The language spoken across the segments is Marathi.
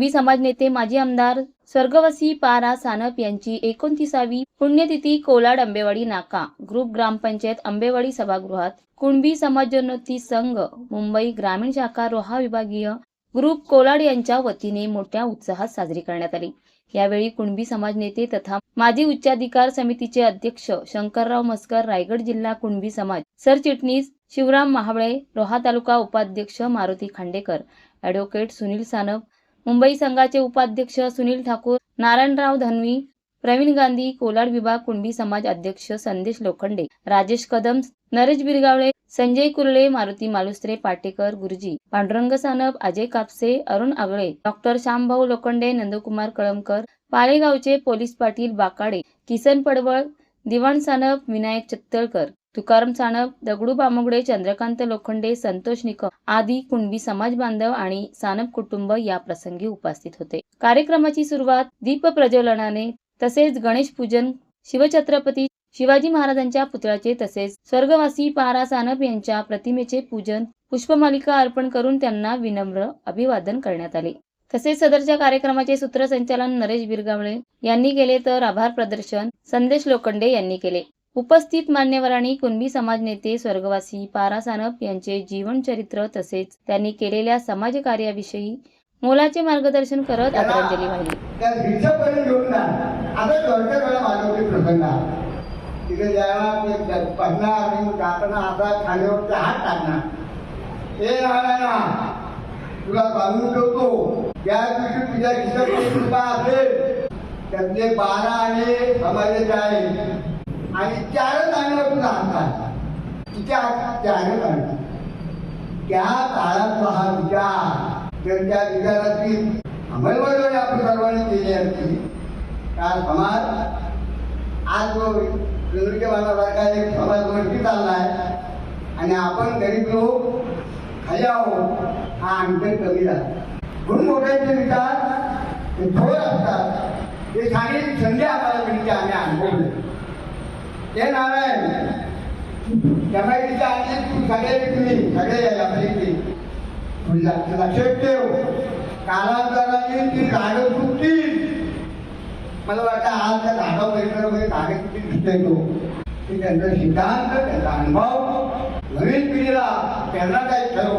कुणबी समाज नेते माजी आमदार स्वर्गवासी पारा सानप यांची एकोणतीसावी पुण्यतिथी कोलाड आंबेवाडी नाका. ग्रुप ग्रामपंचायत आंबेवाडी सभागृहात कुणबी समाजोन्नती संघ मुंबई ग्रामीण शाखा रोहा विभागीय ग्रुप कोलाड यांच्या वतीने मोठ्या उत्साहात साजरी करण्यात आली. यावेळी कुणबी समाज नेते तथा माजी उच्चाधिकार समितीचे अध्यक्ष शंकरराव मस्कर रायगड जिल्हा कुणबी समाज सरचिटणीस शिवराम महाबळे रोहा तालुका उपाध्यक्ष मारुती खांडेकर ॲडव्होकेट सुनील सानप मुंबई संघाचे उपाध्यक्ष सुनील ठाकूर नारायणराव धनवी प्रवीण गांधी कोलाड विभाग कुणबी समाज अध्यक्ष संदेश लोखंडे राजेश कदम नरेश बिरगावळे संजय कुर्ले मारुती मालुसरे पाटेकर गुरुजी पांडुरंग सानप अजय कापसे अरुण आगळे डॉक्टर श्यामभाऊ लोखंडे नंदकुमार कळमकर पाळेगावचे पोलीस पाटील बाकाडे किसन पडवळ दिवाण सानप विनायक चत्तळकर. तुकाराम सानप दगडू बामुगडे चंद्रकांत लोखंडे संतोष निकम आदी कुणबी समाज बांधव आणि सानप कुटुंब या प्रसंगी उपस्थित होते. कार्यक्रमाची सुरुवात दीप प्रज्वलनाने तसेच गणेश पूजन शिवछत्रपती शिवाजी महाराजांच्या पुतळ्याचे तसेच स्वर्गवासी पारा सानप यांच्या प्रतिमेचे पूजन पुष्पमालिका अर्पण करून त्यांना विनम्र अभिवादन करण्यात आले. तसेच सदरच्या कार्यक्रमाचे सूत्रसंचालन नरेश बिरगावळे यांनी केले तर आभार प्रदर्शन संदेश लोखंडे यांनी केले. उपस्थित मान्यवरांनी कुणबी समाज नेते स्वर्गवासी पारा सानप यांचे जीवन चरित्र तसेच त्यांनी केलेल्या समाजकार्याविषयी मोलाचे मार्गदर्शन करत आदरांजली वाहिली. तिथे ज्यावेळा ते पडणार आणि जाताना आता हात टाकणार. हे तुला बांधून ठेवतो. त्या दिवशी तुझ्या खिशात एक रुपया असेल त्यातले बारा आणि समाजाचे आहे आणि चारच आणलं तुझा हातात तिच्या चारच आणलं त्या काळाचा हा विचार तर त्या विचाराची अंमलबजावणी आपण सर्वांनी केली असती का समाज आज जो चंद्रिके बांधासारखा एक समाज वरती आहे आणि आपण गरीब लोक खाली आहोत हा अंतर कमी झाला. म्हणून मोठ्यांचे विचार हे थोडे असतात. ते शारीरिक संधी आम्हाला मिळते आम्ही अनुभवले. ते नारायण। त्यामुळे आणि तू सगळे तुम्ही सगळे आपली लक्षात ठेव कालांतराने ती झाडं तुटतील मला वाटतं आज त्या झाडा परिसरामध्ये झाडे किती दिसतोय तो. की त्यांचा सिद्धांत त्यांचा अनुभव. नवीन पिढीला त्यांना काही ठरव.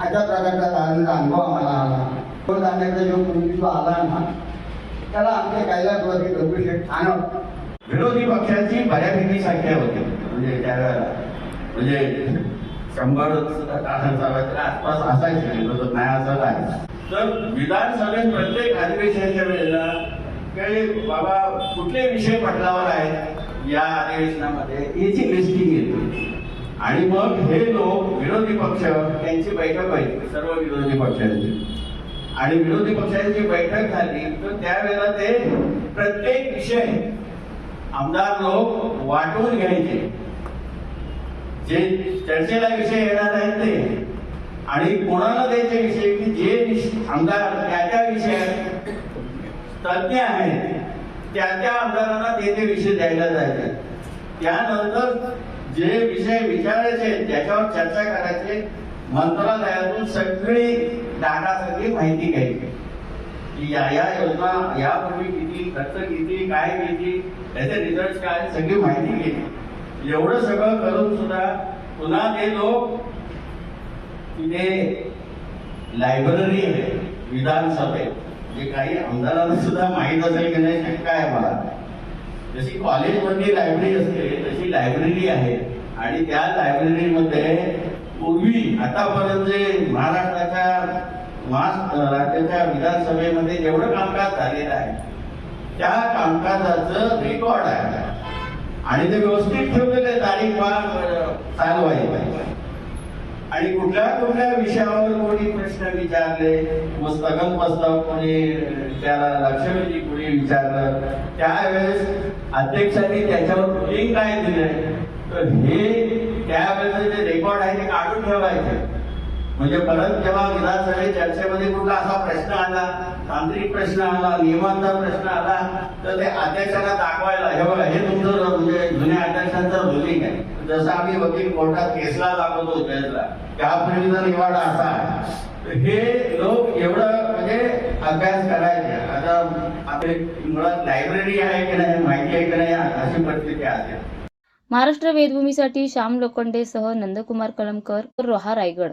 अशा प्रकारचा झाडांचा अनुभव आम्हाला आला. तो जाण्याचा जो पूर्वी जो आला ना त्याला आमच्या कैलासवासी दगडूशेठ छान विरोधी पक्षाची बऱ्यापैकी संख्या होती. म्हणजे त्यावेळेला म्हणजे शंभर आसपास असायचे नाही असं नाही तर विधानसभेत प्रत्येक अधिवेशनाच्या वेळेला काही बाबा कुठले विषय पटलावर आहेत या अधिवेशनामध्ये याची लिस्टिंग येते आणि मग हे लोक विरोधी पक्ष त्यांची बैठक व्हायची सर्व विरोधी पक्षांची. आणि विरोधी पक्षांची बैठक झाली तर त्यावेळेला ते प्रत्येक विषय आमदार लोक वाटून घ्यायचे. जे चर्चेला विषय येणार आहेत ते. आणि कोणाला द्यायचे विषय? की जे आमदार त्या त्या विषयात तज्ञ आहेत त्या त्या आमदारांना ते ते विषय द्यायला जायचे. त्यानंतर जे विषय विचारायचे त्याच्यावर चर्चा करायचे. मंत्रालयातून सगळी डाटा सगळी माहिती घ्यायची. की या या योजना यापूर्वी किती खर्च किती काय किती त्याचे रिझल्ट काय सगळी माहिती घेतली. एवढं सगळं करून सुद्धा पुन्हा ते लोक तिथे लायब्ररी आहे विधानसभेत. जे काही आमदारांना सुद्धा माहीत असेल की नाही शंका आहे मला जशी कॉलेजमधली लायब्ररी असते तशी लायब्ररी आहे. आणि त्या लायब्ररीमध्ये पूर्वी आतापर्यंत जे महाराष्ट्र महाराष्ट्र राज्याच्या विधानसभेमध्ये जेवढं कामकाज झालेलं आहे. त्या कामकाजाचं रेकॉर्ड आहे आणि ते व्यवस्थित ठेवलेले तारीख चालू आहे. आणि कुठल्या कुठल्या विषयावर कोणी प्रश्न विचारले व स्थगन प्रस्ताव कोणी त्याला लक्षवेधी कोणी विचारलं त्यावेळेस अध्यक्षांनी त्याच्यावर लिंक काय दिलंय? तर हे त्यावेळेस जे रेकॉर्ड आहे ते काढून ठेवायचे. म्हणजे परत जेव्हा विधानसभेत चर्चेमध्ये कुठला असा प्रश्न आला तांत्रिक प्रश्न आला नियमांचा प्रश्न आला तर ते अध्यक्षाला दाखवायला हे बघा हे तुमचं म्हणजे जुन्या अध्यक्षांचं रुलिंग आहे. जसं आम्ही वकील कोर्टात केसला दाखवतो जजला त्यापूर्वीचा निवाडा असा आहे. हे लोक एवढं म्हणजे अभ्यास करायचे. आता आपले मुळात लायब्ररी आहे की नाही माहिती आहे की नाही अशी परिस्थिती आहे. महाराष्ट्र वेदभूमीसाठी श्याम लोखंडेसह नंदकुमार कळमकर रोहा रायगड.